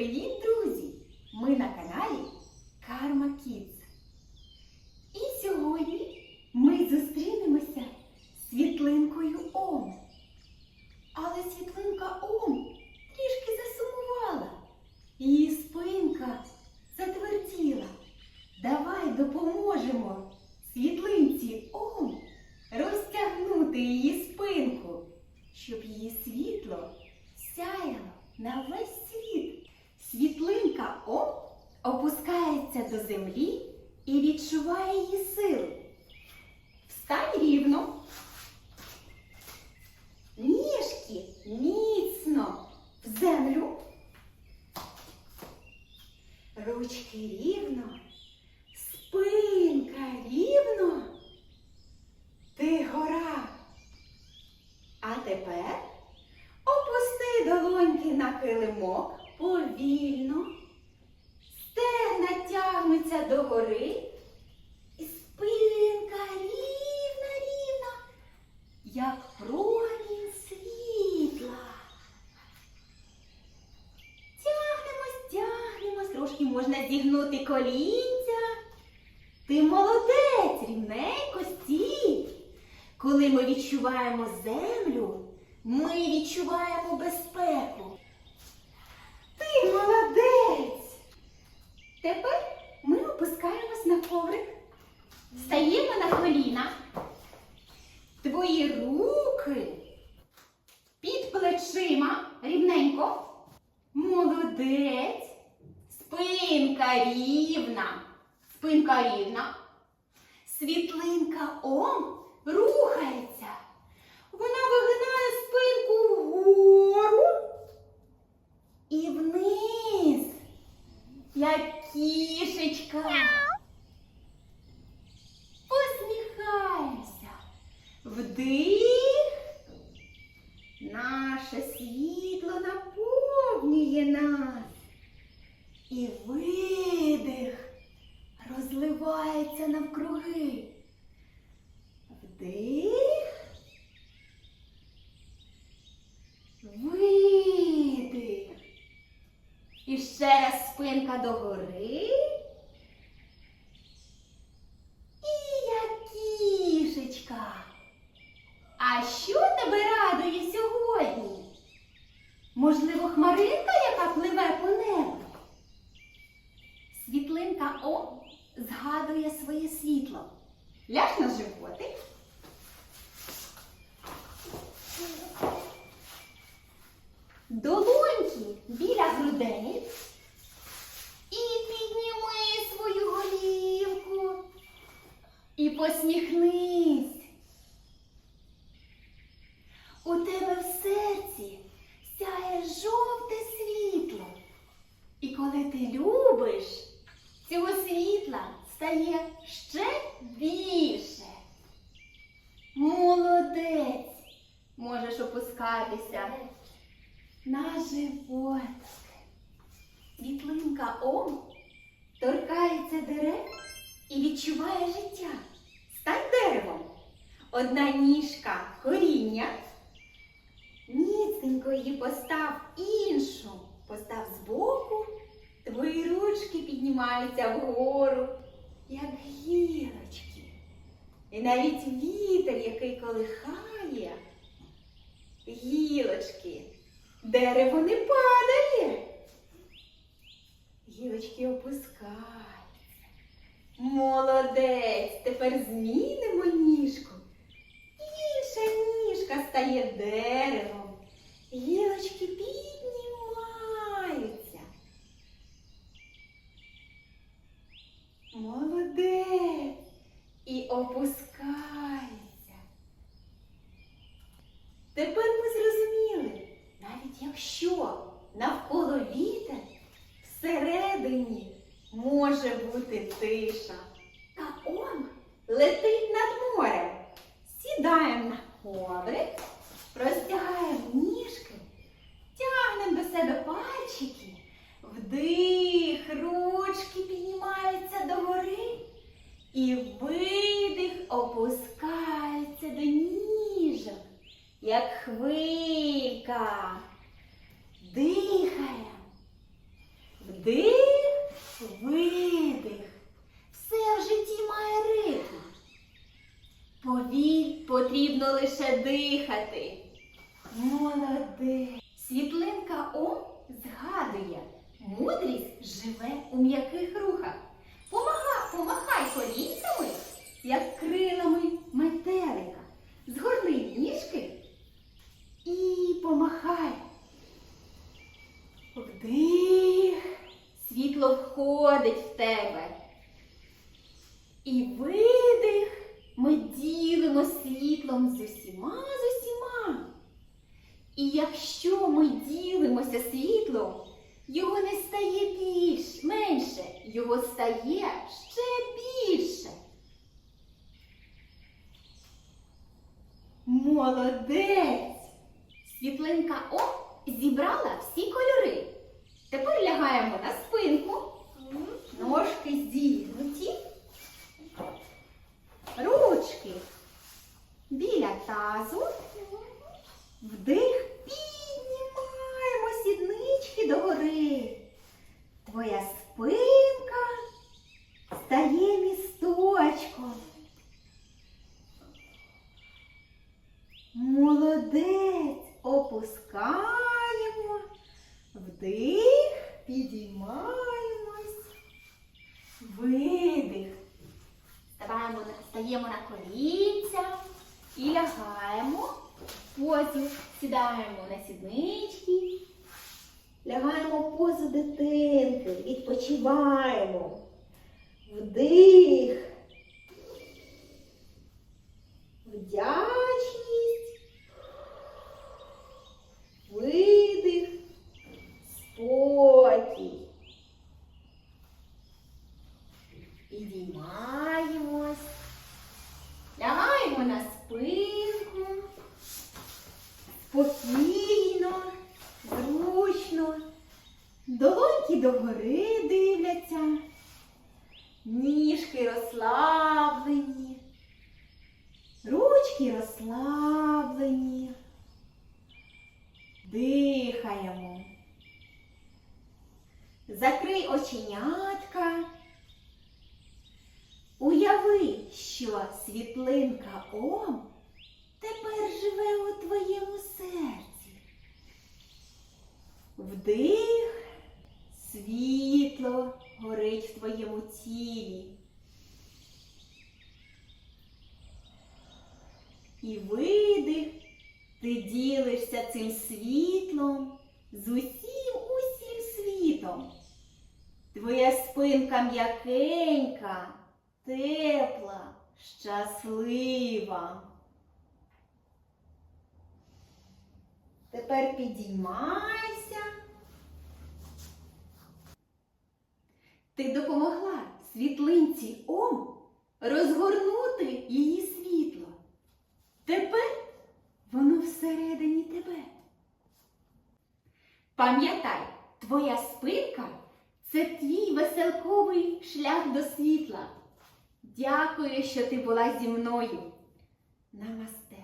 Привіт, друзі! Ми на каналі Karma Kids. І сьогодні ми зустрінемося з світлинкою Ом. Але світлинка Ом трішки засумувала. Її спинка затверділа. Давай допоможемо світлинці Ом розтягнути її спинку, щоб її світло сяяло на весь світ. Світлинка Ом опускається до землі і відчуває її силу. Встань рівно. Ніжки міцно в землю. Ручки рівно. Спинка рівно. Ти гора. А тепер опусти долоньки на килимок повільно. Стегна тягнуться догори. І спинка рівна, рівна, як промінь світла. Тягнемось, тягнемось, трошки зігнути колінця. Ти молодець, рівненько стій. Коли ми відчуваємо землю, ми відчуваємо безпеку. Ти молодець. Тепер ми опускаємось на коврик, стаємо на коліна. Твої руки під плечима рівненько. Молодець. Спинка рівна. Спинка рівна. Світлинка Ом рухається. Вона вигинає спинку вгору і вниз, як кішечка. Посміхаємося. Вдих. Наше світло наповнює нас. І видих розливається навкруги. Вдих. Видих. І ще раз спинка догори. І як кішечка. А що тебе радує сьогодні? Можливо, хмаринка, яка пливе по небу? Світлинка О згадує своє світло. Ляж на животик. Долоньки біля грудей. І підніми свою голівку. І посміхнись. У тебе в серці сяє жовте світло. І коли ти любиш, цього світла стає ще більше. Молодець! Можеш опускатися на животик. Світлинка Ом торкається дерев і відчуває життя. Стань деревом. Одна ніжка коріння. Міцненько її постав іншу. Постав збоку. Твої ручки піднімаються вгору, як гілочки. І навіть вітер, який колихає, гілочки. Дерево не падає. Гілочки опускаються. Молодець. Тепер змінимо ніжку. Інша ніжка стає деревом. Гілочки піднімаються. Молодець. І опускається. Тепер ми зрозуміли, навіть якщо навколо вітер, всередині може бути тиша. Та он летить над морем. Сідаємо як хвилька. Дихаємо. Вдих, видих. Все в житті має ритм. Повіль потрібно лише дихати. Молодець. Світлинка Ом згадує, мудрість живе у м'яких рухах. Помага, помахай колінцями, як крилами метелика. Згорни ніжки помахай. Вдих. Світло входить в тебе. І видих. Ми ділимо світлом з усіма, з усіма. І якщо ми ділимося світлом, його не стає більш, менше, його стає ще більше. Молодець! Світлинка О зібрала всі кольори. Тепер лягаємо на спинку, ножки зігнуті, ручки біля тазу. Вдих піднімаємо сіднички догори. Твоя спинка стає місточком. Молодець. Опускаємо. Вдих, підіймаємось. Видих. Ставаємо, на- стаємо на колінця і лягаємо позу. Сідаємо на сіднички. Лягаємо в позу дитинки. Відпочиваємо. Вдих. Вдячність. Видих. Спокій. Підіймаємось. Лягаємо на спинку. Спокійно, зручно. Долоньки догори дивляться. Ніжки розслаблені. Ручки розслаблені. Дихаємо. Закрий оченятка. Уяви, що світлинка Ом тепер живе у твоєму серці. Вдих, світло горить в твоєму тілі. І видих, ти ділишся цим світлом з усім усім світом. Твоя спинка м'якенька, тепла, щаслива. Тепер підіймайся. Ти допомогла світлинці Ом розгорнути її світло. Тепер воно всередині тебе. Пам'ятай, твоя спинка це твій веселковий шлях до світла. Дякую, що ти була зі мною. Намасте.